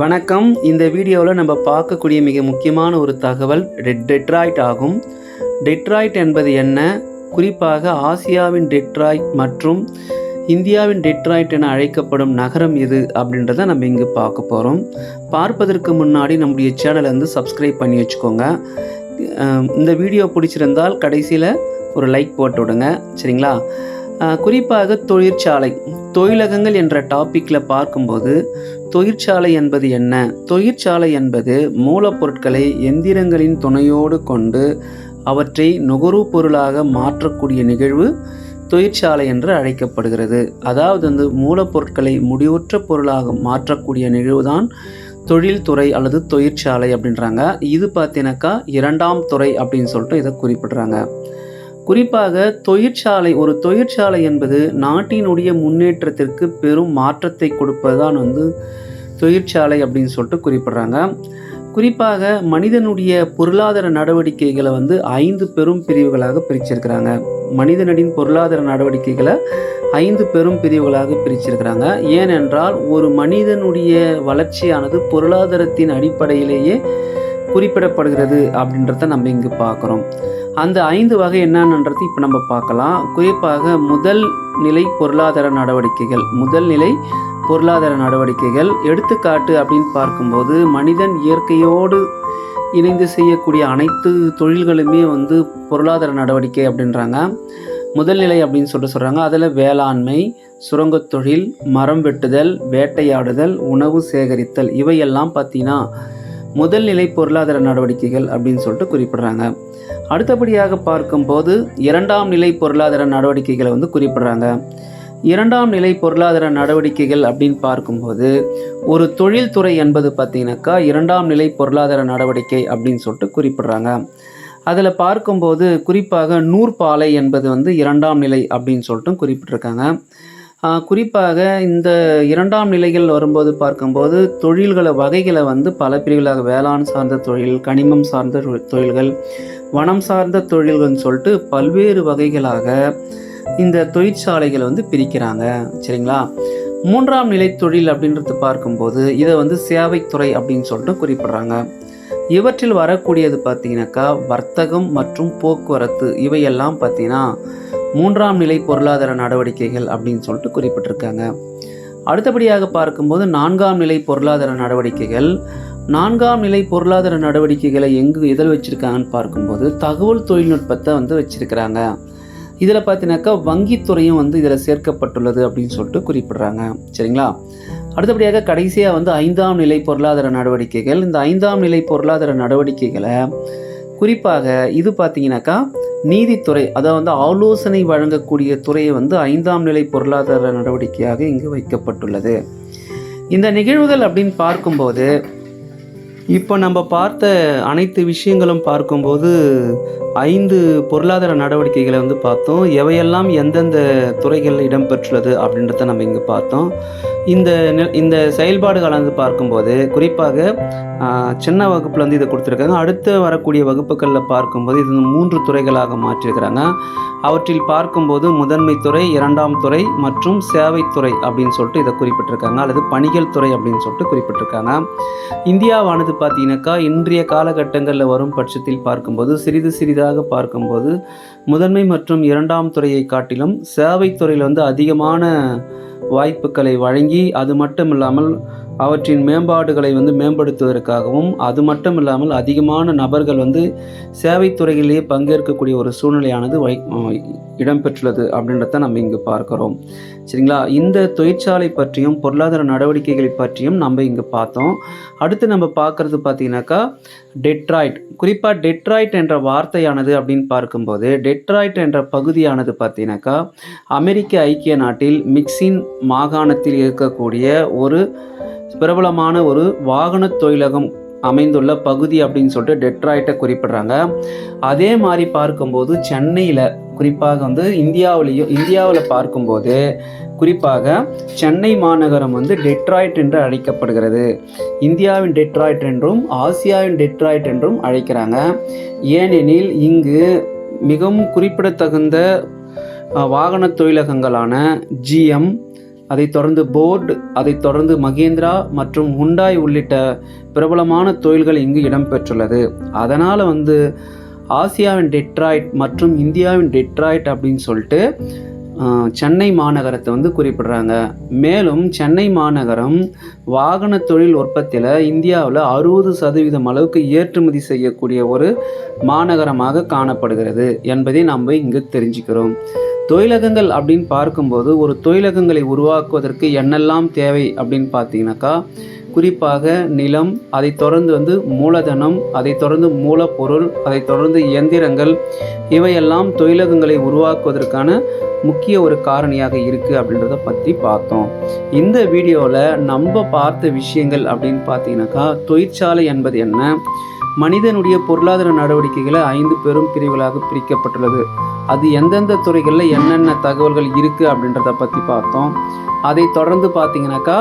வணக்கம். இந்த வீடியோவில் நம்ம பார்க்கக்கூடிய மிக முக்கியமான ஒரு தகவல் டெட் டெட்ராய்ட் ஆகும். டெட்ராய்ட் என்பது என்ன? குறிப்பாக ஆசியாவின் டெட்ராய்ட் மற்றும் இந்தியாவின் டெட்ராய்ட் என அழைக்கப்படும் நகரம் எது அப்படின்றத நம்ம இங்கு பார்க்க போகிறோம் பார்ப்பதற்கு முன்னாடி நம்முடைய சேனலை வந்து சப்ஸ்கிரைப் பண்ணி வச்சுக்கோங்க. இந்த வீடியோ பிடிச்சிருந்தால் கடைசியில் ஒரு லைக் போட்டு விடுங்க. சரிங்களா? குறிப்பாக தொழிற்சாலை. தொழிலகங்கள் என்ற டாப்பிக்கில் பார்க்கும்போது தொழிற்சாலை என்பது என்ன? தொழிற்சாலை என்பது மூலப்பொருட்களை எந்திரங்களின் துணையோடு கொண்டு அவற்றை நுகர்வு பொருளாக மாற்றக்கூடிய நிகழ்வு தொழிற்சாலை என்று அழைக்கப்படுகிறது. அதாவது வந்து மூலப்பொருட்களை முடிவுற்ற பொருளாக மாற்றக்கூடிய நிகழ்வுதான் தொழில்துறை அல்லது தொழிற்சாலை அப்படின்றாங்க. இது பார்த்தீங்கன்னாக்கா இரண்டாம் துறை அப்படின்னு சொல்லிட்டு இதை குறிப்பிடுறாங்க. குறிப்பாக தொழிற்சாலை ஒரு தொழிற்சாலை என்பது நாட்டினுடைய முன்னேற்றத்திற்கு பெரும் மாற்றத்தை கொடுப்பதுதான் வந்து தொழிற்சாலை அப்படின்னு சொல்லிட்டு குறிப்பிட்றாங்க. குறிப்பாக மனிதனுடைய பொருளாதார நடவடிக்கைகளை வந்து ஐந்து பெரும் பிரிவுகளாக பிரிச்சிருக்கிறாங்க. மனிதனின் பொருளாதார நடவடிக்கைகளை ஐந்து பெரும் பிரிவுகளாக பிரிச்சிருக்கிறாங்க. ஏனென்றால் ஒரு மனிதனுடைய வளர்ச்சியானது பொருளாதாரத்தின் அடிப்படையிலேயே குறிப்பிடப்படுகிறது அப்படின்றத நம்ம இங்கு பார்க்குறோம். அந்த ஐந்து வகை என்னன்றது இப்போ நம்ம பார்க்கலாம். குறிப்பாக முதல் நிலை பொருளாதார நடவடிக்கைகள். முதல் நிலை பொருளாதார நடவடிக்கைகள். எடுத்துக்காட்டு அப்படின்னு பார்க்கும்போது மனிதன் இயற்கையோடு இணைந்து செய்யக்கூடிய அனைத்து தொழில்களுமே வந்து பொருளாதார நடவடிக்கை அப்படின்றாங்க. முதல் நிலை அப்படின்னு சொல்லிட்டு சொல்கிறாங்க அதில் வேளாண்மை சுரங்கத் தொழில் மரம் வெட்டுதல் வேட்டையாடுதல் உணவு சேகரித்தல் இவையெல்லாம் பார்த்தீங்கன்னா முதல் நிலை பொருளாதார நடவடிக்கைகள் அப்படின்னு சொல்லிட்டு குறிப்பிடுறாங்க. அடுத்தபடியாக பார்க்கும்போது இரண்டாம் நிலை பொருளாதார நடவடிக்கைகளை வந்து குறிப்பிடுறாங்க. இரண்டாம் நிலை பொருளாதார நடவடிக்கைகள் அப்படின்னு பார்க்கும்போது ஒரு தொழில்துறை என்பது பார்த்திங்கனாக்கா இரண்டாம் நிலை பொருளாதார நடவடிக்கை அப்படின்னு சொல்லிட்டு குறிப்பிடுறாங்க. அதில் பார்க்கும்போது குறிப்பாக நூற்பாலை என்பது வந்து இரண்டாம் நிலை அப்படின்னு சொல்லிட்டு குறிப்பிட்டிருக்காங்க. குறிப்பாக இந்த இரண்டாம் நிலைகள் வரும்போது பார்க்கும்போது தொழில்களை வகைகளை வந்து பல பிரிவுகளாக வேளாண் சார்ந்த தொழில் கனிமம் சார்ந்த தொழில்கள் வனம் சார்ந்த தொழில்கள்னு சொல்லிட்டு பல்வேறு வகைகளாக இந்த தொழிற்சாலைகளை வந்து பிரிக்கிறாங்க. சரிங்களா? மூன்றாம் நிலை தொழில் அப்படின்றது பார்க்கும்போது இதை வந்து சேவைத்துறை அப்படின்னு சொல்லிட்டு குறிப்பிட்றாங்க. இவற்றில் வரக்கூடியது பார்த்தீங்கன்னாக்கா வர்த்தகம் மற்றும் போக்குவரத்து இவையெல்லாம் பார்த்தீங்கன்னா மூன்றாம் நிலை பொருளாதார நடவடிக்கைகள் அப்படின்னு சொல்லிட்டு குறிப்பிட்டிருக்காங்க. அடுத்தபடியாக பார்க்கும்போது நான்காம் நிலை பொருளாதார நடவடிக்கைகள். நான்காம் நிலை பொருளாதார நடவடிக்கைகளை எங்கு எதில் வச்சுருக்காங்கன்னு பார்க்கும்போது தகவல் தொழில்நுட்பத்தை வந்து வச்சுருக்கிறாங்க. இதில் பார்த்தீங்கன்னாக்கா வங்கித்துறையும் வந்து இதில் சேர்க்கப்பட்டுள்ளது அப்படின்னு சொல்லிட்டு குறிப்பிட்றாங்க. சரிங்களா? அடுத்தபடியாக கடைசியாக வந்து ஐந்தாம் நிலை பொருளாதார நடவடிக்கைகள். இந்த ஐந்தாம் நிலை பொருளாதார நடவடிக்கைகளை குறிப்பாக இது பார்த்தீங்கன்னாக்கா நீதித்துறை அதாவது வந்து ஆலோசனை வழங்கக்கூடிய துறையை வந்து ஐந்தாம் நிலை பொருளாதார நடவடிக்கையாக இங்கு வைக்கப்பட்டுள்ளது. இந்த நிகழ்வுகள் அப்படின்னு பார்க்கும்போது இப்போ நம்ம பார்த்த அனைத்து விஷயங்களும் பார்க்கும்போது ஐந்து பொருளாதார நடவடிக்கைகளை வந்து பார்த்தோம். எவையெல்லாம் எந்தெந்த துறைகளில் இடம்பெற்றுள்ளது அப்படின்றத நம்ம இங்கே பார்த்தோம். இந்த இந்த செயல்பாடுகளை வந்து பார்க்கும்போது குறிப்பாக சின்ன வகுப்பில் வந்து இதை கொடுத்துருக்காங்க. அடுத்து வரக்கூடிய வகுப்புகளில் பார்க்கும்போது இது மூன்று துறைகளாக மாற்றியிருக்கிறாங்க அவற்றில் பார்க்கும்போது முதன்மை துறை இரண்டாம் துறை மற்றும் சேவைத்துறை அப்படின்னு சொல்லிட்டு இதை குறிப்பிட்டிருக்காங்க. அல்லது பணிகள் துறை அப்படின்னு சொல்லிட்டு குறிப்பிட்டிருக்காங்க. இந்தியாவானது பார்த்தீங்கன்னாக்கா இன்றைய காலகட்டங்களில் வரும் பட்சத்தில் பார்க்கும்போது சிறிது சிறிதாக பார்க்கும்போது முதன்மை மற்றும் இரண்டாம் துறையை காட்டிலும் சேவைத்துறையில் வந்து அதிகமான வாய்ப்புகளை வழங்கி அது மட்டும் இல்லாமல் அவற்றின் மேம்பாடுகளை வந்து மேம்படுத்துவதற்காகவும் அது மட்டும் இல்லாமல் அதிகமான நபர்கள் வந்து சேவைத்துறையிலேயே பங்கேற்கக்கூடிய ஒரு சூழ்நிலையானது வை இடம்பெற்றுள்ளது அப்படின்றத நம்ம இங்கு பார்க்குறோம். சரிங்களா? இந்த தொழிற்சாலை பற்றியும் பொருளாதார நடவடிக்கைகளை பற்றியும் நம்ம இங்கு பார்த்தோம். அடுத்து நம்ம பார்க்குறது பார்த்தீங்கன்னாக்கா டெட்ராய்ட். குறிப்பாக டெட்ராய்ட் என்ற வார்த்தையானது அப்படின்னு பார்க்கும்போது டெட்ராய்ட் என்ற பகுதியானது பார்த்தீங்கன்னாக்கா அமெரிக்க ஐக்கிய நாட்டில் மிக்சின் மாகாணத்தில் இருக்கக்கூடிய ஒரு பிரபலமான ஒரு வாகன தொழிலகம் அமைந்துள்ள பகுதி அப்படின்னு சொல்லிட்டு டெட்ராய்ட்டை குறிப்பிடுறாங்க. அதே மாதிரி பார்க்கும்போது சென்னையில் குறிப்பாக வந்து இந்தியாவிலையும் இந்தியாவில் பார்க்கும்போது குறிப்பாக சென்னை மாநகரம் வந்து டெட்ராய்ட் என்று அழைக்கப்படுகிறது. இந்தியாவின் டெட்ராய்ட் என்றும் ஆசியாவின் டெட்ராய்ட் என்றும் அழைக்கிறாங்க. ஏனெனில் இங்கு மிகவும் குறிப்பிடத்தகுந்த வாகன தொழிலகங்களான ஜிஎம் அதைத் தொடர்ந்து போர்டு அதைத் தொடர்ந்து மகேந்திரா மற்றும் ஹுண்டாய் உள்ளிட்ட பிரபலமான தொழில்கள் இங்கு இடம்பெற்றுள்ளது. அதனால் வந்து ஆசியாவின் டெட்ராய்ட் மற்றும் இந்தியாவின் டெட்ராய்ட் அப்படின்னு சொல்லிட்டு சென்னை மாநகரத்தை வந்து குறிப்பிடுறாங்க. மேலும் சென்னை மாநகரம் வாகன தொழில் உற்பத்தியில் இந்தியாவில் அறுபது சதவீதம் அளவுக்கு ஏற்றுமதி செய்யக்கூடிய ஒரு மாநகரமாக காணப்படுகிறது என்பதை நாம் இங்கு தெரிஞ்சுக்கிறோம். தொழிலகங்கள் அப்படின்னு பார்க்கும்போது ஒரு தொழிலகங்களை உருவாக்குவதற்கு என்னெல்லாம் தேவை அப்படின்னு பார்த்தீங்கன்னாக்கா குறிப்பாக நிலம் அதைத் தொடர்ந்து வந்து மூலதனம் அதைத் தொடர்ந்து மூலப்பொருள் அதைத் தொடர்ந்து இயந்திரங்கள் இவையெல்லாம் தொழிலகங்களை உருவாக்குவதற்கான முக்கிய ஒரு காரணியாக இருக்குது அப்படின்றத பற்றி பார்த்தோம். இந்த வீடியோவில் நம்ம பார்த்த விஷயங்கள் அப்படின்னு பார்த்தீங்கன்னாக்கா தொழிற்சாலை என்பது என்ன? மனிதனுடைய பொருளாதார நடவடிக்கைகளை ஐந்து பெரும் பிரிவுகளாக பிரிக்கப்பட்டுள்ளது. அது எந்தெந்த துறைகளில் என்னென்ன தகவல்கள் இருக்குது அப்படின்றத பற்றி பார்த்தோம். அதை தொடர்ந்து பார்த்தீங்கன்னாக்கா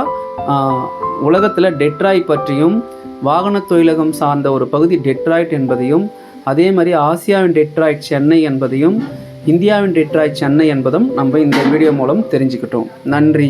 உலகத்தில் டெட்ராய் பற்றியும் வாகன தொழிலகம் சார்ந்த ஒரு பகுதி டெட்ராய்ட் என்பதையும் அதே மாதிரி ஆசியாவின் டெட்ராய்ட் சென்னை என்பதையும் இந்தியாவின் டெட்ராய்ட் சென்னை என்பதும் நம்ம இந்த வீடியோ மூலம் தெரிஞ்சுக்கிட்டோம். நன்றி.